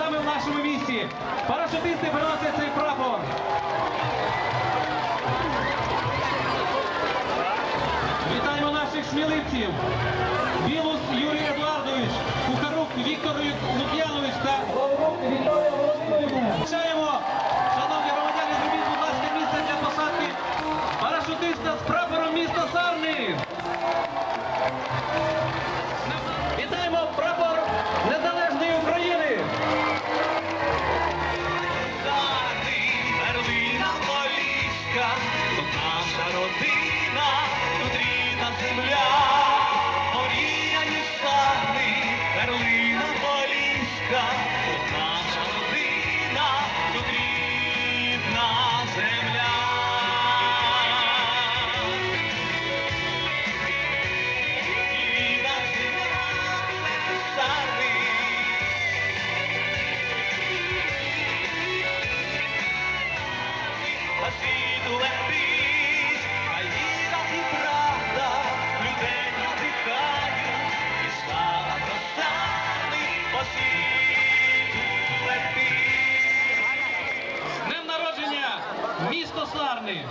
Сарни. Парашутисти приносять цей прапор. Вітаємо наших сміливців. Білус Юрій Едуардович, Кухарук Віктор Лук'янович та Лаврук Вікторія Володимирівна. Вітаємо, шановні громадяни, зробіть, будь ласка, місце для посадки парашутиста з прапором міста Сарни. Косларний.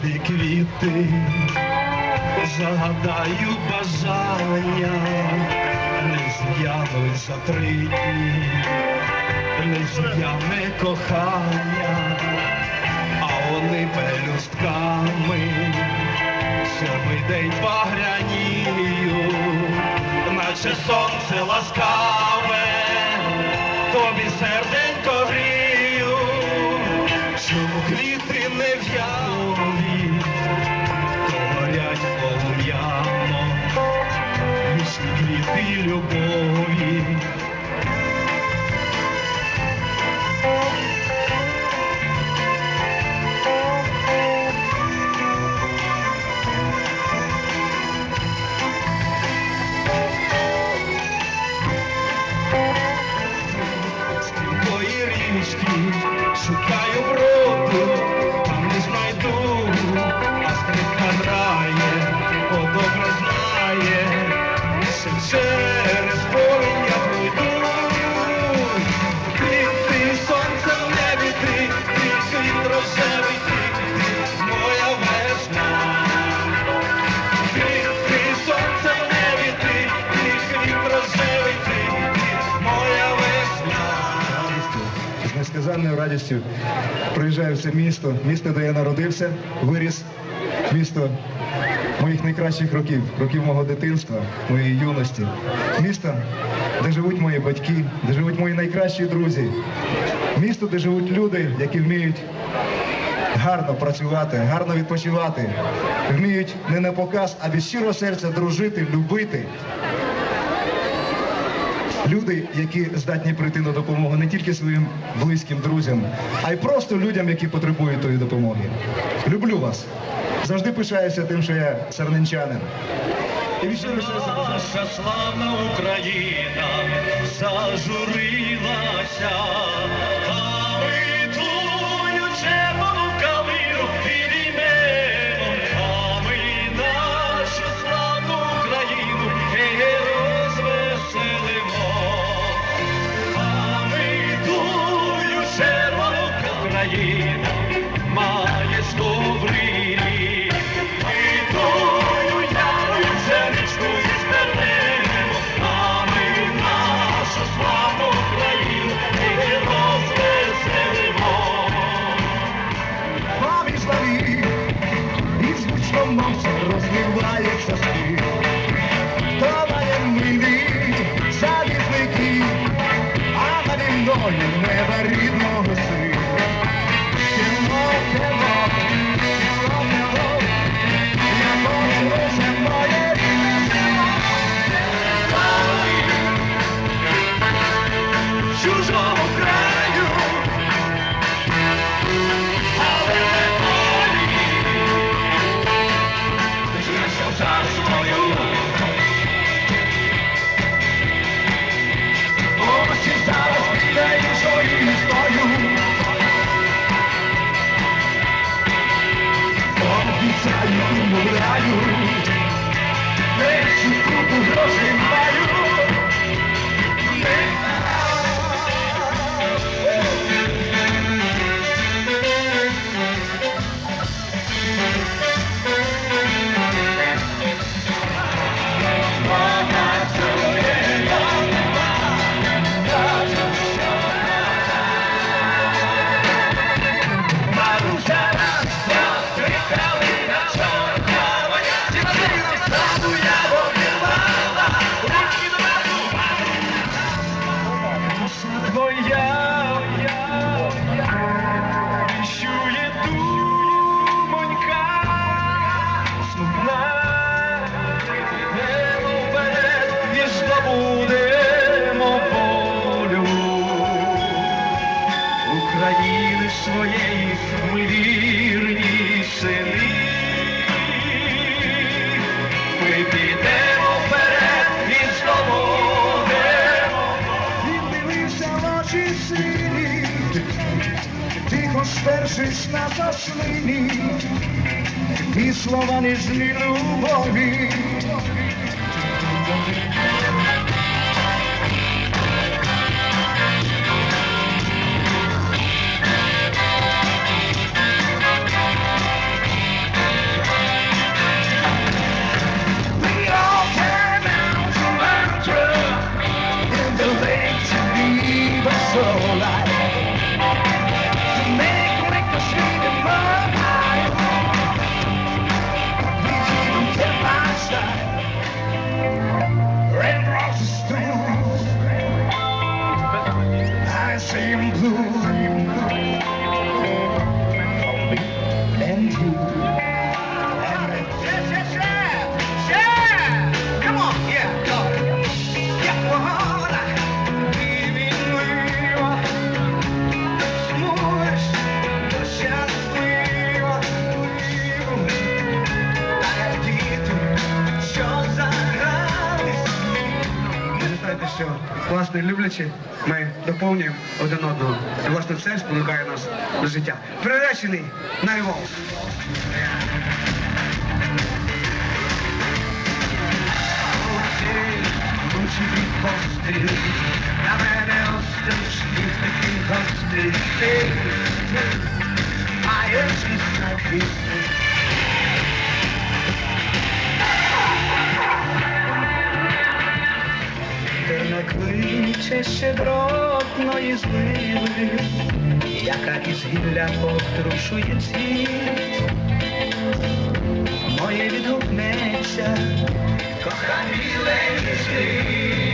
Тобі квіти, загадаю бажання, не з'явить за три дні, не з'явне кохання, а вони пелюстками, сьомий день багрянію, наче сонце ласкаве, тобі серденько несказанною радістю приїжджаю в це місто, місто, де я народився, виріс, місто моїх найкращих років, років мого дитинства, моєї юності. Місто, де живуть мої батьки, де живуть мої найкращі друзі. Місто, де живуть люди, які вміють гарно працювати, гарно відпочивати, вміють не на показ, а від щирого серця дружити, любити. Люди, які здатні прийти на допомогу не тільки своїм близьким друзям, а й просто людям, які потребують тої допомоги. Люблю вас. Завжди пишаюся тим, що я сарненчанин. І бажаю. Наша славна Україна зажурилася, царствою. Ось і зараз піде іншою історію. Обіцяю, умовляю, купу грошей маю. szerszysz na zaslini i słowa nieżni lubowi. працюючи, ми доповнюємо один одного. І власне це спонукає нас до життя. Приречений на Львов! На мене остичних таких гостей, маєш і страхи. Личе щедротної зливи, яка із гілля повтрушує світ, моє відгукнеться, кохані лежить.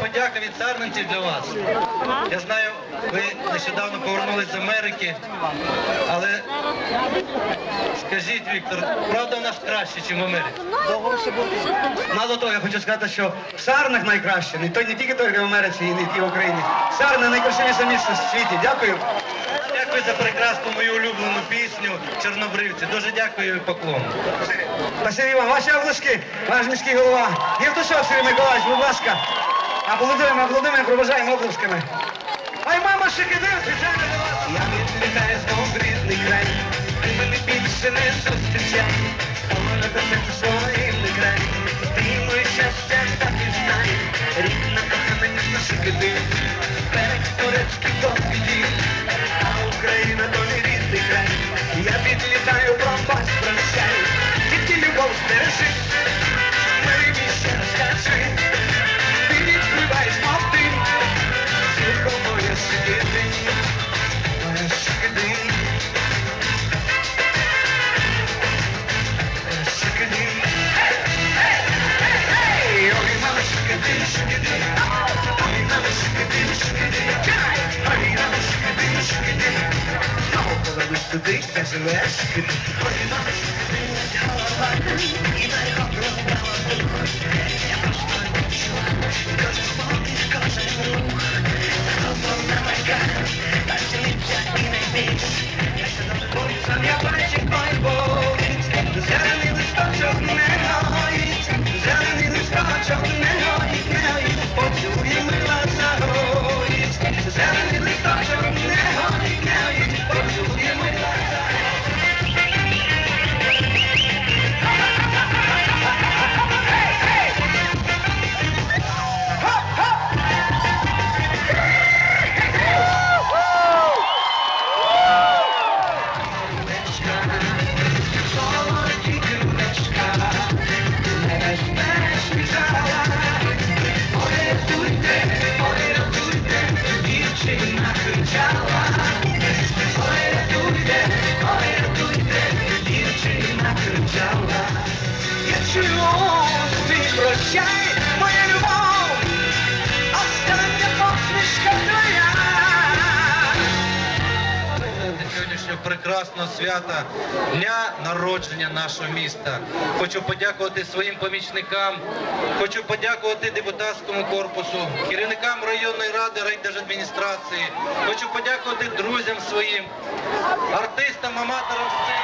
Подяка від сарненців для вас. Я знаю, ви нещодавно повернулись з Америки, але скажіть, Віктор, правда в нас краще, ніж в Америці? Мало того, я хочу сказати, що в Сарнах найкраще, не, то, не тільки тільки в Америці і в Україні. Сарни найкрасивіше місце в світі. Дякую. Дякую за прекрасну мою улюблену пісню Чорнобривці. Дуже дякую і поклон. Спасибі вам. Ваші обласки, ваш міський голова. Євтушов Сергій Миколаївич, будь ласка. Аплодуємо, аплодуємо, проважаємо обласками. Мама, шикидив, для. Я відлітаю знов в рідний край, ти мене більше не зустрічай, Може до серця своїм не край, ти моє щастя так і знай, рідна кохана місто Шикиди, берег турецький дім, а Україна то не рідний край, я підлітаю, пропасть прощай, тільки любов збережи, Туди, де живеш, я моя любов, остання посмішка. Сьогоднішнього прекрасного свята, дня народження нашого міста. Хочу подякувати своїм помічникам, хочу подякувати депутатському корпусу, керівникам районної ради, райдержадміністрації. Хочу подякувати друзям своїм, артистам, аматорам сцені.